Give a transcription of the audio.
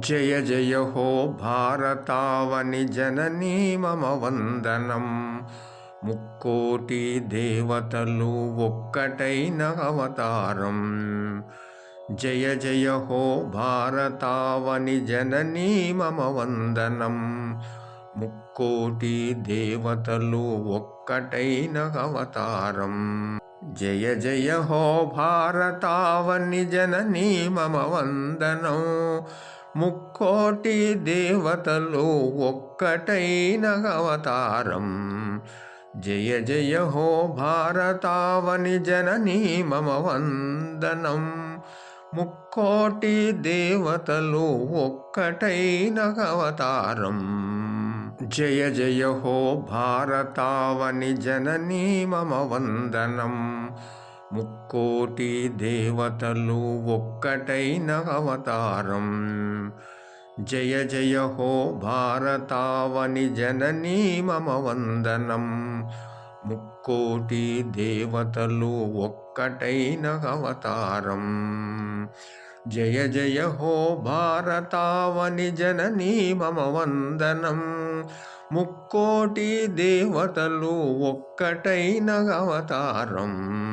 జయ జయ హో భారతావని జననీ మమ వందనం. ముక్కోటి దేవతలు ఒక్కటైన అవతారం. జయ జయ హో భారతావని జననీ మమ వందనం. ముక్కోటి దేవతలు ఒక్కటైన అవతారం. జయ జయ హో భారతావని జననీ మమ వందనం. ముక్కోటి దేవతలు ఒక్కటైన అవతారం. జయ జయ హో భారతావని జననీ మమ వందనం. ముక్కోటి దేవతలు ఒక్కటైన అవతారం. జయ జయ హో భారతావని జననీ మమ వందనం. ముక్కోటి దేవతలు ఒక్కటైన అవతారం. జయ జయ హో భారతావని జననీ మమ వందనం. ముక్కోటి దేవతలు ఒక్కటైన అవతారం. జయ జయ హో భారతావని జననీ మమ వందనం. ముక్కోటి దేవతలు ఒక్కటైన అవతారం.